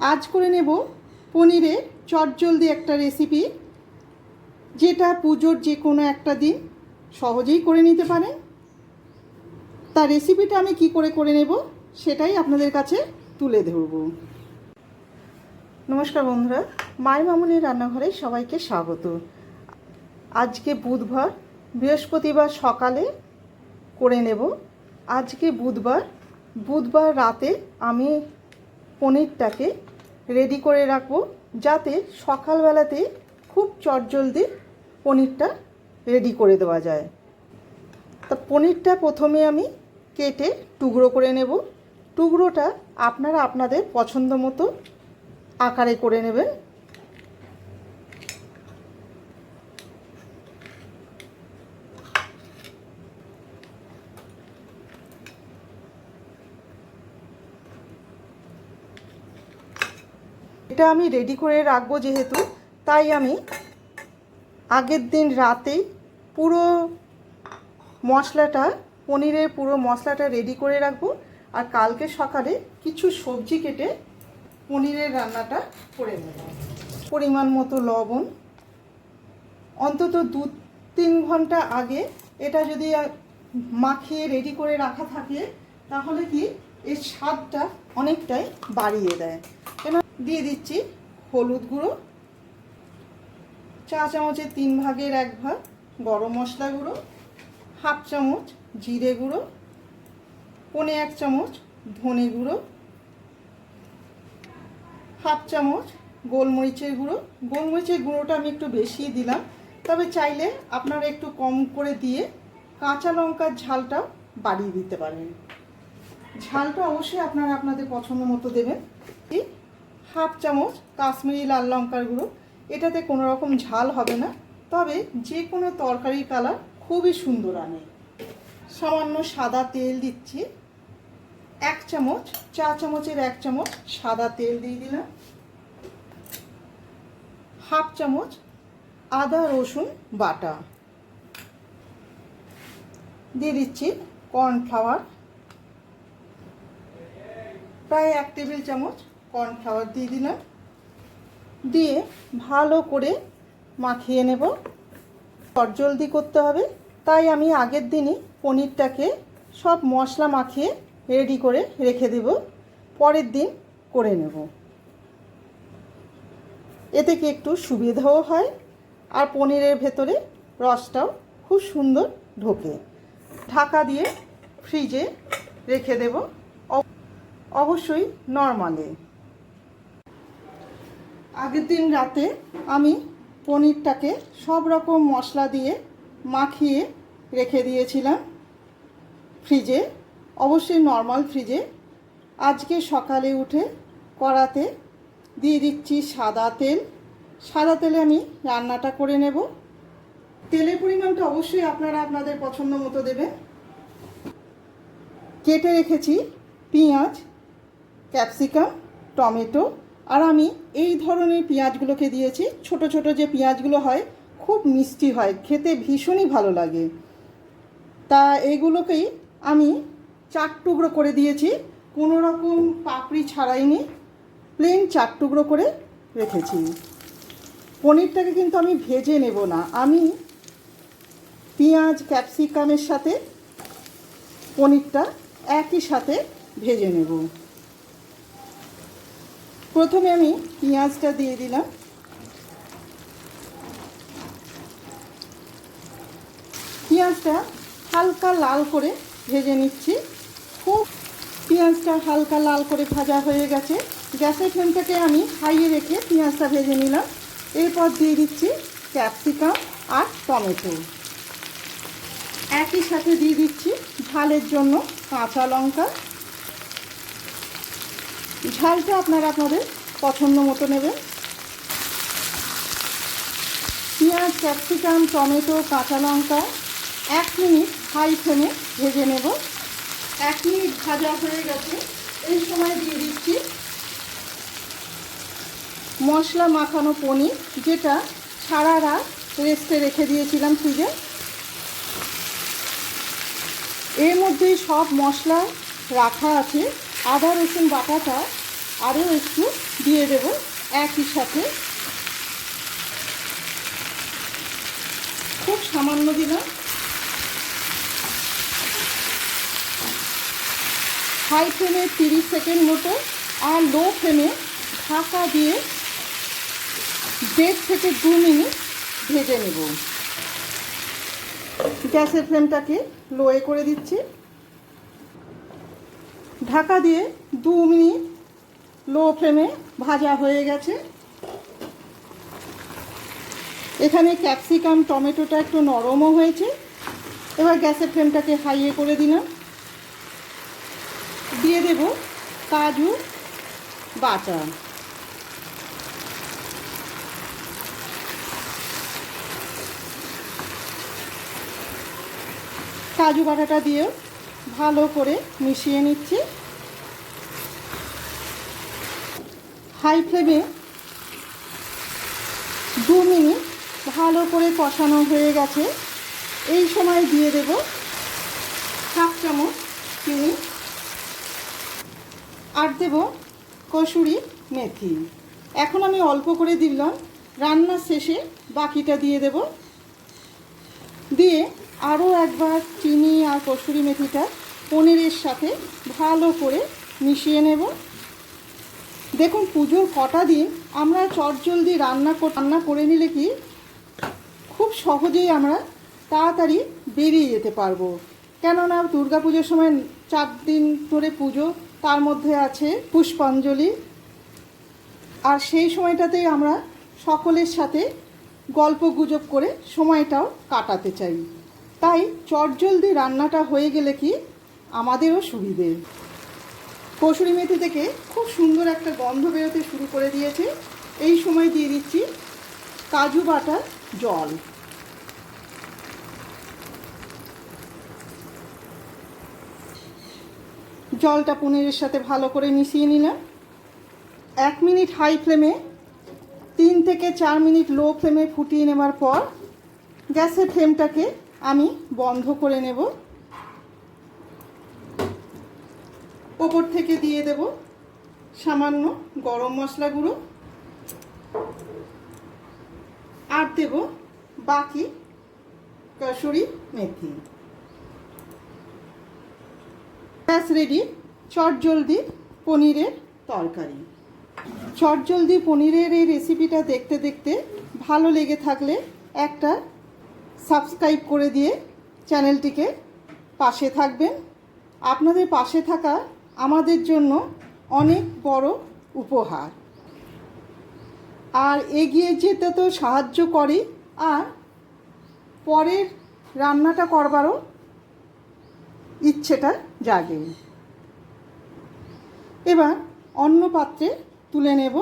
আজ করে নেব পনিরের চটজলদি একটা রেসিপি যেটা পুজোর যে কোনো একটা দিন সহজেই করে নিতে পারেন তার রেসিপিটা আমি কি করে করে নেব সেটাই আপনাদের কাছে তুলে ধরব। নমস্কার বন্ধুরা, মায়ের মামুনির রান্নাঘরে সবাইকে স্বাগত। আজকে বুধবার, বৃহস্পতিবার সকালে করে নেব। আজকে বুধবার বুধবার রাতে আমি পনিরটাকে রেডি করে রাখব, যাতে সকালবেলাতে খুব চটজলদি পনিরটা রেডি করে দেওয়া যায়। তা পনিরটা প্রথমে আমি কেটে টুকরো করে নেব। টুকরোটা আপনারা আপনাদের পছন্দ মতো আকারে করে নেবেন। এটা আমি রেডি করে রাখব যেহেতু, তাই আমি আগের দিন রাতেই পুরো মশলাটা, পনিরের পুরো মশলাটা রেডি করে রাখব আর কালকে সকালে কিছু সবজি কেটে পনিরের রান্নাটা করে নেব। পরিমাণ মতো লবণ। অন্তত দু তিন ঘণ্টা আগে এটা যদি মাখিয়ে রেডি করে রাখা থাকে, তাহলে কি এর স্বাদটা অনেকটাই বাড়িয়ে দেয়। দিয়ে দিচ্ছি হলুদ গুঁড়ো, চা চামচের তিন ভাগের এক ভাগ গরম মশলা গুঁড়ো, হাফ চামচ জিরে গুঁড়ো, পনে এক চামচ ধনে গুঁড়ো, হাফ চামচ গোলমরিচের গুঁড়ো। গোলমরিচের গুঁড়োটা আমি একটু বেশি দিলাম, তবে চাইলে আপনারা একটু কম করে দিয়ে কাঁচা লঙ্কার ঝালটাও বাড়িয়ে দিতে পারেন। ঝালটা অবশ্যই আপনারা আপনাদের পছন্দ মতো দেবেন। হাফ চামচ কাশ্মীরি লাল লঙ্কার গুঁড়ো। এটাতে কোনো রকম ঝাল হবে না, তবে যে কোনো তরকারির কালার খুবই সুন্দর আনে। সামান্য সাদা তেল দিচ্ছি। এক চামচ, চা চামচের এক চামচ সাদা তেল দিয়ে দিলাম। হাফ চামচ আদা, রসুন, বাটা। দিয়ে দিচ্ছি কর্নফ্লাওয়ার। প্রায় এক টেবিল চামচ কর্নফ্লাওয়ার দিয়ে দিলাম। দিয়ে ভালো করে মাখিয়ে নেব। জলদি করতে হবে। তাই আমি আগের দিনই পনিরটাকে সব মশলা মাখিয়ে রেডি করে রেখে দেব। পরের দিন করে নেব। এতে কি একটু সুবিধাও হয় আর পনিরের ভেতরে রসটাও খুব সুন্দর ঢোকে। ঢাকা দিয়ে ফ্রিজে রেখে দেব। অবশ্যই নর্মালে আগের দিন রাতে আমি পনিরটাকে সব রকম মশলা দিয়ে মাখিয়ে রেখে দিয়েছিলাম ফ্রিজে, অবশ্যই নর্মাল ফ্রিজে। আজকে সকালে উঠে কড়াতে দিয়ে দিচ্ছি সাদা তেল। সাদা তেলে আমি রান্নাটা করে নেব। তেলের পরিমাণটা অবশ্যই আপনারা আপনাদের পছন্দ মতো দেবেন। কেটে রেখেছি পেঁয়াজ, ক্যাপসিকাম, টমেটো আর আমি এই ধরনের পেঁয়াজগুলোকে দিয়েছি। ছোট ছোট যে পেঁয়াজগুলো হয়, খুব মিষ্টি হয়, খেতে ভীষণই ভালো লাগে। তা এইগুলোকেই আমি চার টুকরো করে দিয়েছি। কোনো রকম পাপড়ি ছাড়াইনি প্লেন চার টুকরো করে রেখেছি। পনিরটাকে কিন্তু আমি ভেজে নেব না। আমি পেঁয়াজ, ক্যাপসিকামের সাথে পনিরটা একই সাথে ভেজে নেব। প্রথমে আমি পেঁয়াজটা দিয়ে দিলাম। পেঁয়াজটা হালকা লাল করে ভেজে নিচ্ছি। খুব পেঁয়াজটা হালকা লাল করে ভাজা হয়ে গেছে। গ্যাসের ফ্লেমটাকে আমি হাইয়ে রেখে পেঁয়াজটা ভেজে নিলাম। এরপর দিয়ে দিচ্ছি ক্যাপসিকাম আর টমেটো। একই সাথে দিয়ে দিচ্ছি ঝালের জন্য কাঁচা লঙ্কা। ঝালটা আপনারা আপনাদের পছন্দ মতো নেবেন। পেঁয়াজ, ক্যাপসিকাম, টমেটো, কাঁচা লঙ্কা, এক মিনিট হাই ফ্লেমে ভেজে নেব। এক মিনিট ভাজা হয়ে গেছে, এই সময় দিয়ে দিচ্ছি মশলা মাখানো পনির, যেটা সারা রাত রেস্টে রেখে দিয়েছিলাম ফ্রিজে। এর মধ্যেই সব মশলা রাখা আছে। আদা, রসুন বাটাটা আরও একটু দিয়ে দেব একই সাথে। খুব সামান্য দিলাম। হাই ফ্লেমে তিরিশ সেকেন্ড মতো আর লো ফ্লেমে ঢাকা দিয়ে দেড় থেকে দু মিনিট ভেজে নেব। গ্যাসের ফ্লেমটাকে লোয়ে করে দিচ্ছি। ঢাকা দিয়ে দু মিনিট লো ফ্লেমে ভাজা হয়ে গেছে। এখানে ক্যাপসিকাম, টমেটোটা একটু নরমও হয়েছে। এবার গ্যাসের ফ্লেমটাকে হাইয়ে করে দিলাম। দিয়ে দেব কাজু বাটা। কাজু বাটাটা দিয়েও ভালো করে মিশিয়ে নিচ্ছি। হাই ফ্লেমে দু মিনিট ভালো করে কষানো হয়ে গেছে। এই সময় দিয়ে দেব হাফ চামচ চিনি। আর দেব কসুরি মেথি। এখন আমি অল্প করে দিলাম। রান্নার শেষে বাকিটা দিয়ে দেব। দিয়ে আরও একবার চিনি আর কসুরি মেথিটা পনিরের সাথে ভালো করে মিশিয়ে নেব। দেখুন, পুজোর কটা দিন আমরা চটজলদি রান্না রান্না করে নিলে কি খুব সহজেই আমরা তাড়াতাড়ি বেরিয়ে যেতে পারব। কেননা দুর্গা পুজোর সময় চার দিন ধরে পুজো, তার মধ্যে আছে পুষ্পাঞ্জলি। আর সেই সময়টাতেই আমরা সকলের সাথে গল্প গুজব করে সময়টাও কাটাতে চাই। তাই চটজলদি রান্নাটা হয়ে গেলে কি আমাদেরও সুবিধে। কসুরি মেথি থেকে খুব সুন্দর একটা গন্ধ বেরোতে শুরু করে দিয়েছে। এই সময় দিয়ে দিচ্ছি কাজু বাটা জল। জলটা পনিরের সাথে ভালো করে মিশিয়ে নিলাম। এক মিনিট হাই ফ্লেমে, তিন থেকে চার মিনিট লো ফ্লেমে ফুটিয়ে নেওয়ার পর গ্যাসের ফ্লেমটাকে আমি বন্ধ করে নেব। ওপর থেকে দিয়ে দেব সামান্য গরম মশলা গুঁড়ো। আর দেব বাকি কসুরি মেথি। ব্যাস রেডি চটজলদি পনিরের তরকারি। চটজলদি পনিরের এই রেসিপিটা দেখতে দেখতে ভালো লেগে থাকলে একটা সাবস্ক্রাইব করে দিয়ে চ্যানেলটিকে পাশে থাকবেন। আপনাদের পাশে থাকা আমাদের জন্য অনেক বড় উপহার। আর এগিয়ে যেতে তো সাহায্য করে, আর পরের রান্নাটা করবারও ইচ্ছেটা জাগে। এবার অন্য পাত্রে তুলে নেব